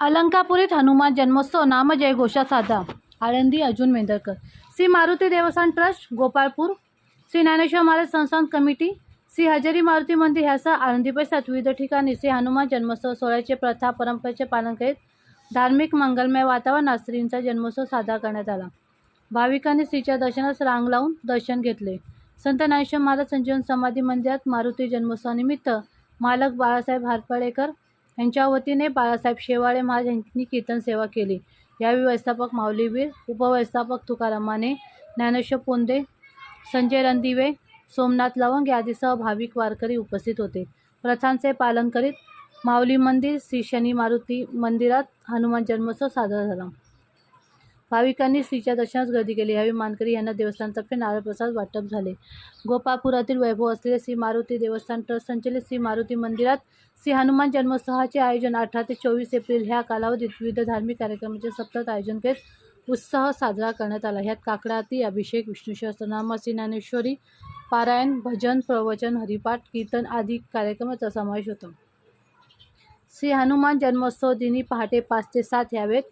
अलंकापुरीत हनुमान जन्मोत्सव नामजय घोषा साधा आळंदी अर्जुन मेंदरकर श्री मारुती देवस्थान ट्रस्ट गोपाळपूर. श्री ज्ञानेश्वर महाराज संस्थान कमिटी. श्री हजेरी मारुती मंदिर ह्यासह आळंदी परिसरात विविध ठिकाणी श्री हनुमान जन्मोत्सव सोहळ्याचे प्रथा परंपरेचे पालन करीत धार्मिक मंगलमय वातावरणात श्रींचा जन्मोत्सव साजरा करण्यात आला. भाविकांनी श्रीच्या दर्शनास रांग लावून दर्शन घेतले. संत ज्ञानेश्वर महाराज संजीवन समाधी मंदिरात मारुती जन्मोत्सवानिमित्त मालक बाळासाहेब हारपळेकर यांच्या वतीने बाळासाहेब शेवाळे महाराज यांनी कीर्तन सेवा केली. यावेळी व्यवस्थापक माऊलीवीर उपव्यवस्थापक तुकाराम माने ज्ञानेश्वर पोंदे संजय रणदिवे सोमनाथ लवंग यादीसह भाविक वारकरी उपस्थित होते. प्रथांचे पालन करीत माऊली मंदिर श्री शनी मारुती मंदिरात हनुमान जन्मोत्सव साजरा झाला. भाविकांनी श्रीच्या दर्शनास गर्दी केली. यावेळी मानकरी यांना देवस्थानतर्फे नारळप्रसाद वाटप झाले. गोपाळपुरातील वैभव असलेले श्री मारुती देवस्थान ट्रस्ट संचलित श्री मारुती मंदिरात श्री हनुमान जन्मोत्सवाचे आयोजन अठरा ते चोवीस एप्रिल ह्या कालावधीत विविध धार्मिक कार्यक्रमाचे सतत आयोजन करीत उत्साह साजरा करण्यात आला. ह्यात काकडाती अभिषेक विष्णू सहस्त्रनाम श्री ज्ञानेश्वरी पारायण भजन प्रवचन हरिपाठ कीर्तन आदी कार्यक्रमाचा समावेश होता. श्री हनुमान जन्मोत्सव दिनी पहाटे पाच ते सात यावेत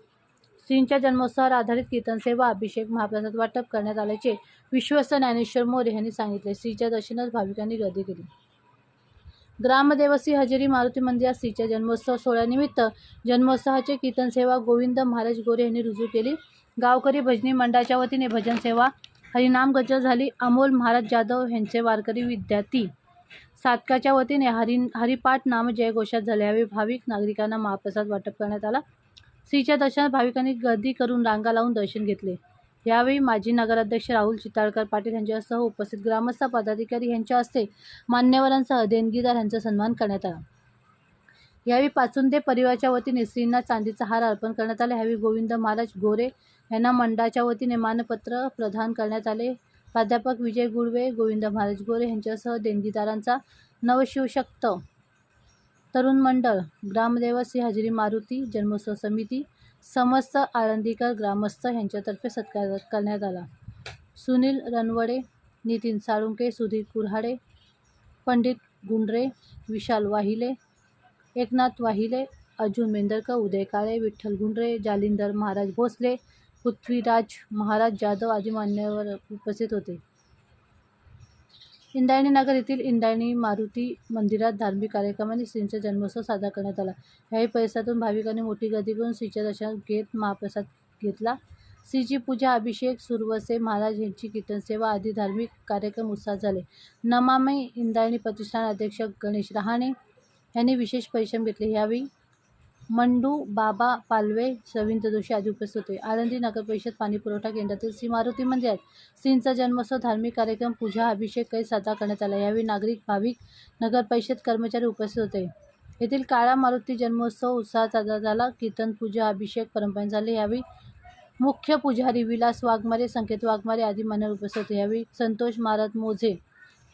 श्रींच्या जन्मोत्सवावर आधारित कीर्तन सेवा अभिषेक महाप्रसाद वाटप करण्यात आल्याचे विश्वस्त ज्ञानेश्वर मोरे यांनी सांगितले. श्रीच्या दर्शनास भाविकांनी गर्दी केली. ग्रामदेवसी हजेरी मारुती मंदिरात श्रीच्या जन्मोत्सव सोहळ्यानिमित्त जन्मोत्सवाचे कीर्तन सेवा गोविंद महाराज गोरे यांनी रुजू केली. गावकरी भजनी मंडळाच्या वतीने भजन सेवा हरिनाम गजर झाली. अमोल महाराज जाधव यांचे वारकरी विद्यार्थी सातकाच्या वतीने हरि हरिपाठ नाम जयघोषात झाल्यावेळी भाविक नागरिकांना महाप्रसाद वाटप करण्यात आला. श्रीच्या दर्शनात भाविकांनी गर्दी करून रांगा लावून दर्शन घेतले. यावेळी माजी नगराध्यक्ष राहुल चिताळकर पाटील यांच्यासह उपस्थित ग्रामस्थ पदाधिकारी यांच्या हस्ते मान्यवरांसह देणगीदार यांचा सन्मान करण्यात आला. यावेळी पाचुंदे परिवाराच्या वतीने श्रींना चांदीचा हार अर्पण करण्यात आला. यावेळी गोविंद महाराज गोरे यांना मंडळाच्या वतीने मानपत्र प्रदान करण्यात आले. प्राध्यापक विजय गुळवे गोविंद महाराज गोरे यांच्यासह देणगीदारांचा नवशिवशक्त तरुण मंडळ ग्रामदेव श्री हजेरी मारुती जन्मोत्सव समिती समस्त आळंदीकर ग्रामस्थ यांच्यातर्फे सत्कार करण्यात आला. सुनील रणवडे नितीन साळुंके सुधीर कुऱ्हाडे पंडित गुंडरे विशाल वाहिले एकनाथ वाहिले अर्जुन मेंदरकर उदय काळे विठ्ठल गुंडरे जालिंदर महाराज भोसले पृथ्वीराज महाराज जाधव आदी मान्यवर उपस्थित होते. इंद्रायणी नगर येथील इंद्रायणी मारुती मंदिरात धार्मिक कार्यक्रमाने श्रींचा जन्मोत्सव साजरा करण्यात आला. याही परिसरातून भाविकांनी मोठी गर्दी करून श्रीच्या दर्शन घेत महाप्रसाद घेतला. श्रीची पूजा अभिषेक सुरवसे महाराज यांची कीर्तन सेवा आदी धार्मिक कार्यक्रम उत्साहात झाले. नमामय इंद्रायणी प्रतिष्ठान अध्यक्ष गणेश रहाणे यांनी विशेष परिश्रम घेतले. यावेळी मंडू बाबा पालवे रवींद्र जोशी आदी उपस्थित होते. आळंदी नगर परिषद पाणी पुरवठा केंद्रातील श्री मारुती मंदिरात श्रींचा जन्मोत्सव धार्मिक कार्यक्रम पूजा अभिषेक काही साजरा करण्यात आला. यावेळी नागरिक भाविक नगर परिषद कर्मचारी उपस्थित होते. येथील काळा मारुती जन्मोत्सव उत्साहात साजरा झाला. कीर्तन पूजा अभिषेक परंपरा झाले. यावेळी मुख्य पुजारी विलास वाघमारे संकेत वाघमारे आदी मान्यवर उपस्थित होते. यावेळी संतोष महाराज मोझे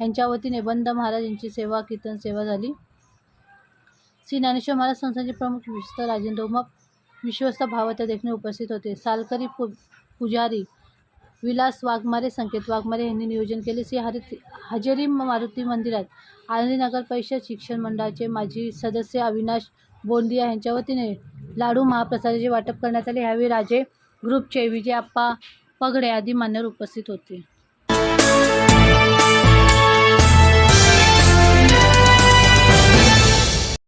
यांच्या वतीने बंद महाराज यांची सेवा कीर्तन सेवा झाली. श्री ज्ञानेश्वर महाराज संस्थांचे प्रमुख विश्वस्त राजेंद्र उमप विश्वस्त भावत्या देखणे उपस्थित होते. सालकरी पु पुजारी विलास वाघमारे संकेत वाघमारे यांनी नियोजन केले. श्री हरि हजेरी मारुती मंदिरात आनंदी नगर परिषद शिक्षण मंडळाचे माजी सदस्य अविनाश बोंदिया यांच्या वतीने लाडू महाप्रसादाचे वाटप करण्यात आले. यावेळी राजे ग्रुपचे विजय आप्पा पगडे आदी मान्यवर उपस्थित होते.